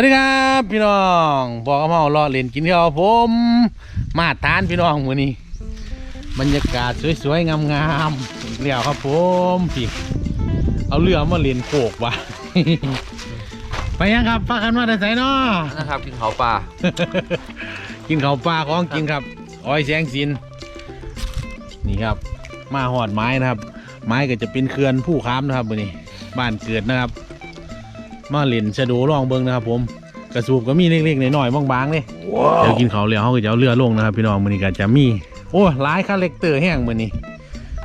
วัสดีครับ พี่น้องบอกกับเฮารอเล่นกินข้าวผม มาทานพี่น้องมื้อนี้บรรยากาศสวยๆงามๆอีกแล้วครับผมพี่เอาเรือมาเล่นโขกว่ะไปยังครับพากันมาแต่ไสเนาะนะครับกินเขาปลากินข้าวปลาของกินครับอ้อยแสงสินนี่ครับ มาหอดไม้นะครับ ไม้ก็จะเป็นเขื่อนผู้ค้ามนะครับมื้อนี้บ้านเกิดนะครับ มาเล่นชะโดล่องเบิงนะครับผมกระสูบก็มีเล็กๆหน่อยๆบางๆเลยเดี๋ยวกินเขาวแล้วเขาก็จะเอาเรือลงนะครับ พี่น้องมื้อนี้ก็จะมี โอ้หลายคาเล็กเตอร์แห้งมื้อนี้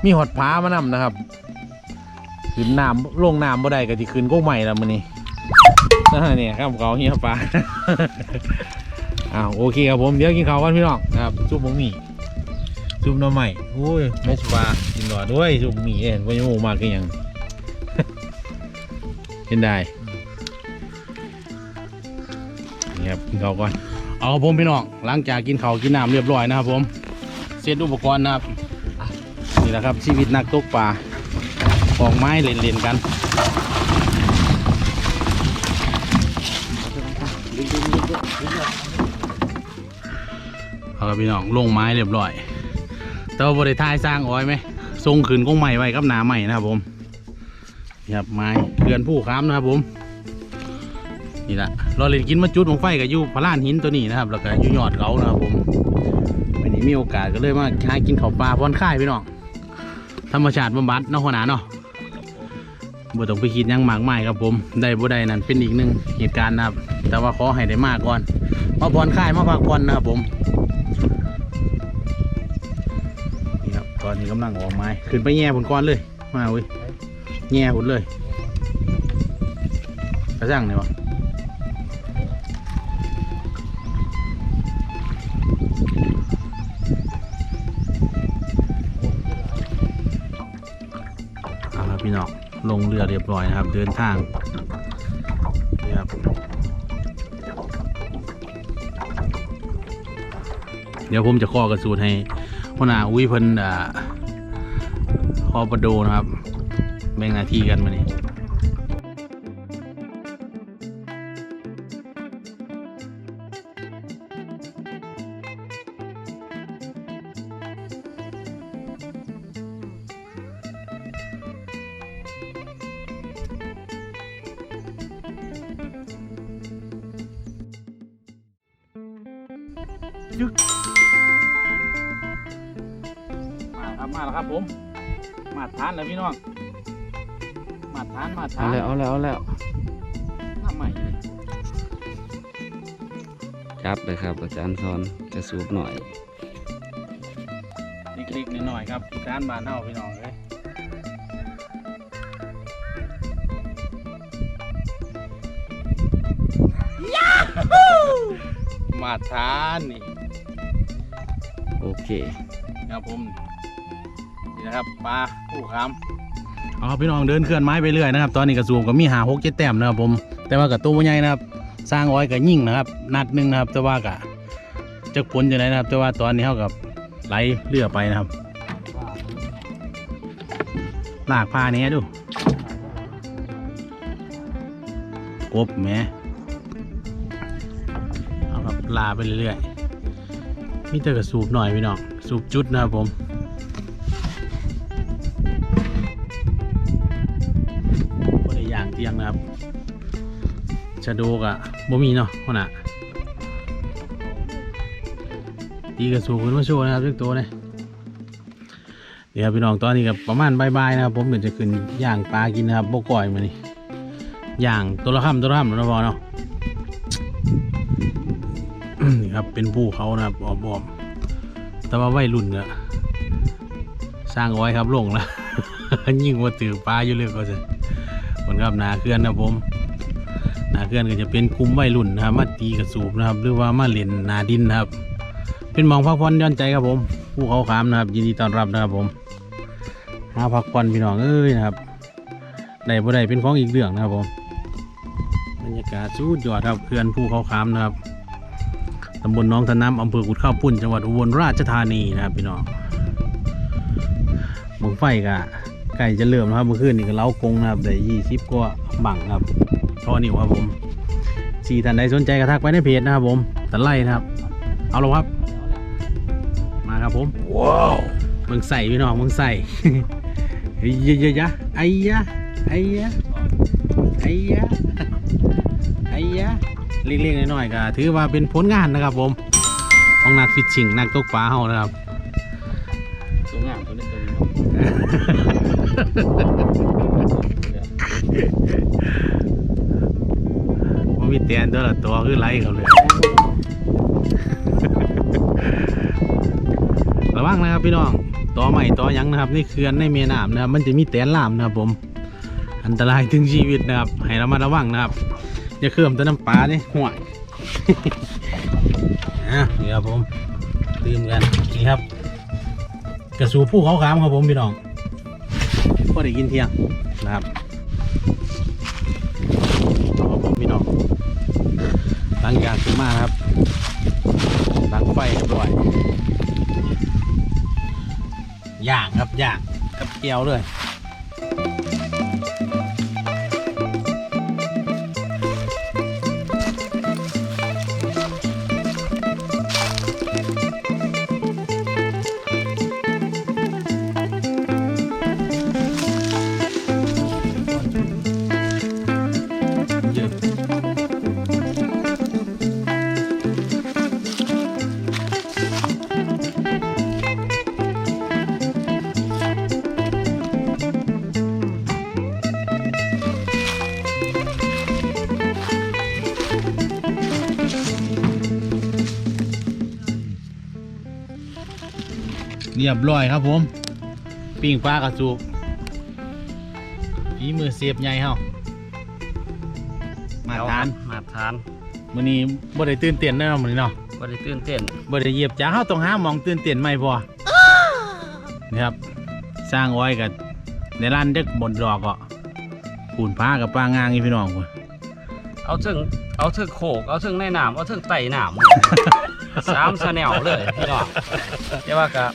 มีหอดผามานำนะครับขึ้นน้ำลงน้ำบ่ได้ก็ที่ขึ้นก็ใหม่แล้วมื้อนี้อ่าเนี่ยครับเขาเฮียปลาอ้าวโอเคครับผมเดี๋ยวกินข้าวกันพี่น้องนะครับซุปหมูหมี่ซุปหน้ำใหม่โอ้ยแม่สปลากินหลอดด้วยซุปหมี่เอ็นว่ายังโมมากกันยังเห็นได้ นี่ครับกินข้าวก่อนเอาผมพี่น้องหลังจากกินข้าวกินน้ำเรียบร้อยนะครับผมเซตอุปกรณ์นะครับนี่แหละครับชีวิตนักตกปลาออกไม้เล่นๆกันเอาครับพี่น้องลงไม้เรียบร้อยแต่ว่าบริทายสร้างอ้อยไหมทรงขืนกงใหม่ไว้กับหนาใหม่นะครับผมนี่ครับไม้เรือนผู้ค้ำนะครับผม นี่ละเราเล่นกินมาจุดของไฟกับยูพลานหินตัวนี้นะครับ แล้วก็ยูยอดเขานะครับผมวันนี้มีโอกาสก็เลยมาหากินข้าวปลาพอนค่ายพี่น้องธรรมชาติบำบัดนาะหัวหนาเนาะบ่ต้องไปคิดยังหมากมายครับผม ได้บ่ได้นั่นเป็นอีกหนึ่งเหตุการณ์นะครับ แต่ว่าขอให้ได้มากก่อน มาผ่อนคลายมาพักผ่อนนะครับผมนี่ครับตอนนี้กำลังออกไม้ขึ้นไปแง่ผลก้อนเลยมาเว้ยแง่ผลเลยกระช่างเลยวะ น้องลงเรือเรียบร้อยนะครับ เดินทางนี่ครับเดี๋ยวผมจะข้อกระสูตรให้พนาอุ้ยเพิ่นอ่าข้อประโดนะครับแบ่งหน้าที่กันมานี่ มาครับมาแล้วครับผม มาทานแล้วพี่น้อง มาทานมาทาเอานแล้วเอาแล้วเอาแล้วน้ำใหม่เลยครับเลยครับ อาจารย์สอนจะสูบหน่อย เล็กๆหน่อยๆครับทานบานเน่าพี่น้องเลยมาทานนี่โอ เคครับผมนี่นะครับปลาผู้คำเอาพี่น้องเดินเคลื่อนไม้ไปเรื่อยนะครับ ตอนนี้กระสูบก็มีหาหกเจ็ดแต้มนะครับผม แต่ว่ากับตัวใหญ่นะครับ สร้างอ้อยกับยิ่งนะครับ นัดหนึ่งนะครับ แต่ว่ากะจะผลจะไหนนะครับ แต่ว่าตอนนี้เขากับไหลเรือไปนะครับลากพาเนี้ยดูกบแหมเอาครับลาไปเรื่อยๆ มีแต่กระสูบหน่อยพี่น้องสูบจุดนะครับผมก็ได้อย่างเตียงนะครับชะโดกอะบ่มีเนาะพ่อน่ะตีกระสูบขึ้นมาโชว์นะครับทุกตัวเลยเดี๋ยวพี่น้องตอนนี้กับประมาณบายๆนะครับ ผมเดี๋ยวจะขึ้นย่างปลากินนะครับโบก่อยมานี่ย่างตัวละคำตัวละคำนะพอเนาะ นี่ครับเป็นภูเขานะครับออมๆแต่ว่าวัยรุ่นอะสร้างเอาไว้ครับลงแล้วยิ่งว่าถือปลาอยู่เลยก็จะผลครับนาเคลื่อนนะผมนาเกลือนก็จะเป็นกลุ่มวัยรุ่นนะครับมาตีกระสูบนะครับ หรือว่ามาเล่นนาดินนะครับ เป็นหมองพักผ่อนย่อนใจครับผมผู้เขาขามนะครับ ยินดีต้อนรับนะครับผมหาพักผ่อนพี่น้องเอ้ยนะครับได้บ่ได้เป็นของอีกเรื่องนะครับผมบรรยากาศสุดยอดครับเขื่อนภูเขาขามนะครับ ตำบลหน้องทะน้ำอำเภอกุดข้าวปุ้นจังหวัดอุบลราชธานีนะครับพี่น้องหมองไฟกะใกล้จะเริ่มแล้วครับเมื่อคืนนี่ก็เล้ากงนะครับได้ยี่สิบกว่าบังครับท่อนิ้วครับผมสี่ท่านใดสนใจก็ทักไปในเพจนะครับผมตะไลนะครับ เอาละครับ มาครับผมว้าวมึงใส่พี่น้องมึงใส่เฮ้ยยะยะยะไอ้ยะไอ้ยะไอ้ยะไอ้ยะ เล็กๆน้อยๆก็ถือว่าเป็นผลงานนะครับผมของนักฟิชชิงนักตกปลาเฮานะครับตัวงามตัวนี้ตัวนี้ว่ามีเตียนตัวละตัวคือไรเขาเลยระวังนะครับพี่น้องต่อใหม่ต่อหยังนะครับนี่เขื่อนในเมน้ำนะครับ มันจะมีแตนลามนะครับผม อันตรายถึงชีวิตนะครับ ให้เรามาระวังนะครับ อย่าเคลื่อมแตัวน้ำปลานี่ห่วยอะนี่ครับผมตื่มกันนี่ครับ กระสูผู้เขาขามครับผมพี่น้องพอได้กินเที่ยงนะครับครับผมพี่น้องหลังจากขึ้นมาครับหลังไฟเรียบร้อยย่างครับย่างกับเกี๊ยวเลย รียบร้อยครับผม ปิ้งปลากระสุกฝีมือเสียบใหญ่เฮามาทานมาทานมื้อนี้บ่ได้ตื่นเต้นแน่นอนมื้อนี้เนาะบ่ได้ตื่นเต้นบ่ได้เหยียบจ้าเฮาต้องหาหมองตื่นเต้นใหม่พอนี่ครับ สร้างอ้อยกับในร้านเด็กบนดอกก็ปูนผ้ากับปลางางอีพี่น้องพุ่นเอาถึงเอาถึงโขกเอาถึงในน้ำเอาถึงไต่น้ำสามสแนวเลยพี่น้องแต่ว่าก็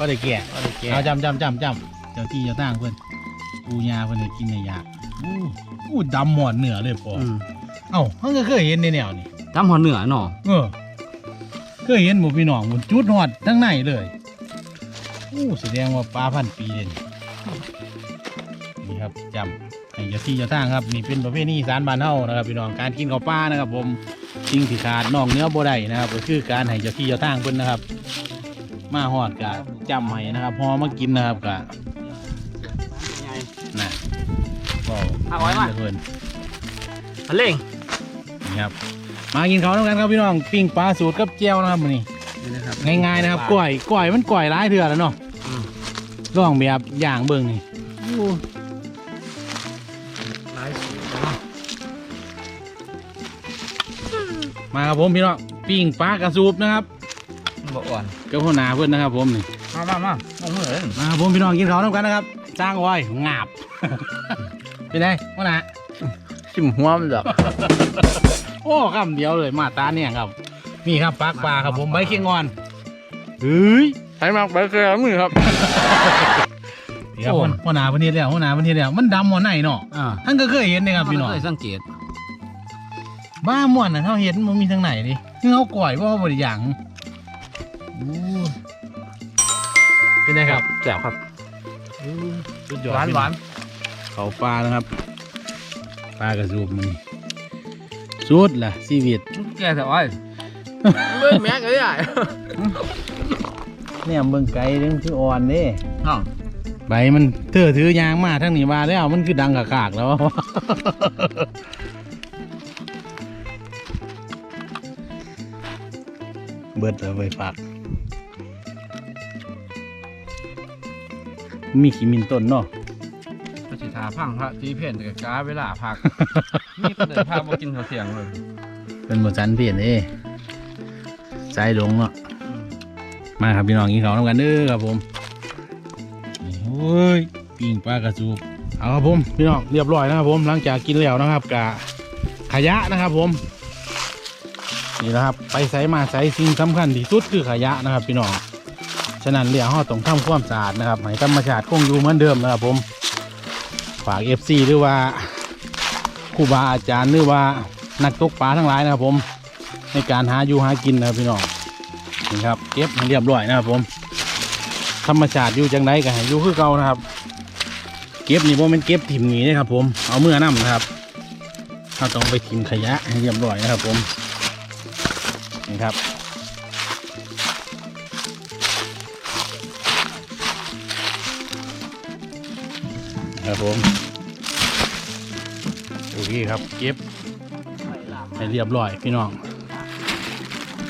ก็ได้แก่บ่ได้แก่เอาจำจำจำจำเจ้าที่เจ้าทางเพิ่นปูยาเพิ่นให้กินในยากอู้อู้ดำหมอดเหนือเลยปออืมเอ้าเพิ่นก็เคยเห็นในแนวนี้ทำหัวเหนือเนาะเออเคยเห็นหมูพี่น้องมันจุดหอดทั้งในเลยอู้แสดงว่าปลาพันปีเลยนี่นี่ครับจำให้เจ้าที่เจ้าทางครับนี่เป็นประเภทนี้สารบานเฮานะครับพี่น้องการกินข้าวปลานะครับ ผมสิ่งที่ขาดนอกเนื้อบ่ได้นะครับก็คือการให้เจ้าที่เจ้าทางเพิ่นนะครับ มาหอดกะจำให้นะครับพอมากินนะครับกะน่ะก็เอาไว้มาเพิ่นทะเล่งนี่ครับมากินข้าวด้วยกันครับพี่น้องปิ้งปลาสูตรกับเจียวนะครับมื้อนี้นี่นะครับง่ายๆนะครับกล้วยกล้วยมันกล้วยร้ายเถื่อแล้วเนาะอืมลองแบบอย่างเบิ่งนี่โอ้หลายสูตรเนาะมาครับผมพี่น้องปิ้งปลากระสูบนะครับมัน บ่อ่อนกับหัวหน้าเพื่อนนะครับ ผมนี่มามามาลงมือเลยมาครับผมพี่น้องกินข้าวด้วยกันนะครับจ้างอ้อยงาบเป็นไงหัวหน้าชิมหัวมันดอกโอ้คำเดียวเลยมาตาเนี่ยครับนี่ครับปลากปลาครับผมใบเคียงงอนเฮ้ยให้มาไปเคยมือครับนี่ครับโอ้หัวหน้าวันนี้แล้วหัวหน้าวันนี้แล้วมันดำหัวไหนเนาะอ่าท่านก็เคยเห็นนะครับพี่น้องเคยสังเกตบ้าม่วนน่ะเขาเห็นมันมีทางไหนดิคือเขาก่อยว่าบริอย่างอู้ เป็นไงครับแจ่วครับอู้สุดยอดหวานหวานเขาปลานะครับปลากระสูบมันนี่สุดล่ะชีวิตแก่แต่อ้อยเล่นแม็กเลยอะเนี่ยเบิ่งไก่เรื่องคืออ่อนเด้อ๋อใบมันเธอถือยางมาทั้งนี้มาแล้วมันคือดังกะกากแล้วเบิดเอาไปฝาก มีขีมินต้นเนาะพระสิทาพังพระตีเพนแต่กาเวลาพักนี่ก็เดินพาบ่กินข้าวเที่ยงเลยเป็นบทสันเปลี่ยนเอ้สายลงเนาะมาครับพี่น้องกินข้าวน้ำกันเด้อครับผมนี่โอ้ยปิ้งปลากระสูบเอาครับผมพี่น้องเรียบร้อยนะครับผมหลังจากกินแล้วนะครับกะขยะนะครับผมนี่นะครับ ไปใส่มาใส่สิ่งสำคัญที่สุดคือขยะนะครับ พี่น้อง ฉะนั้นเรียกห้อต้องทำความสะอาดนะครับให้ธรรมชาติคงอยู่เหมือนเดิมนะครับผมฝากเอฟซีหรือว่าครูบาอาจารย์หรือว่านักตกปลาทั้งหลายนะครับผม ในการหาอยู่หากินนะครับพี่น้องนี่ครับเก็บให้เรียบร้อยนะครับผม ธรรมชาติอยู่จังไดก็ให้อยู่คือเก่านะครับ เก็บนี่บ่แม่นเก็บถิ่มหนีนะครับ ผมเอาเมื่อน้ำนะครับเราต้องไปถิ่มขยะให้เรียบร้อยนะครับผมนี่ครับ ครับผมโอเคครับเก็บให้เรียบร้อยพี่น้อง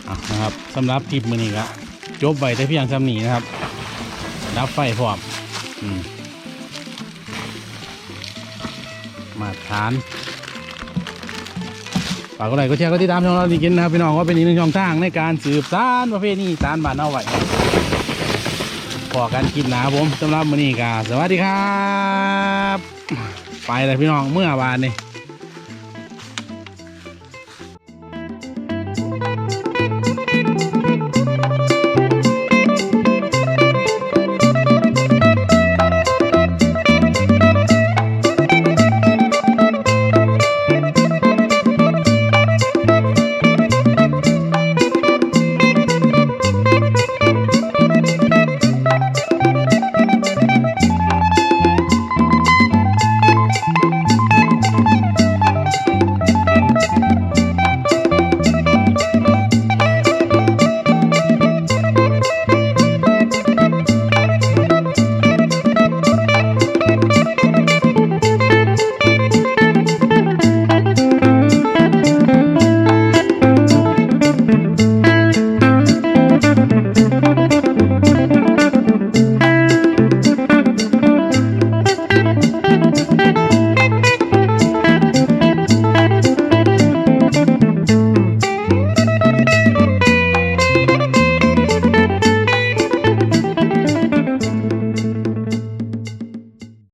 อนะครับสำหรับทริปมือนี้ก็จบไปแต่เพียงสำนีนะครับดับไฟพร้อมมาทานฝากกดไลค์กดแชร์กดติดตามช่องเราดีกินนะครับพี่น้องว่าเป็นอีกหนึ่งช่องทางในการสืบสานประเพณีสารบ้านเอาไว้ พอกันกินนะผมสำหรับมื้อนี้ก็สวัสดีครับ ไปเลยพี่น้องเมื่อวานนี่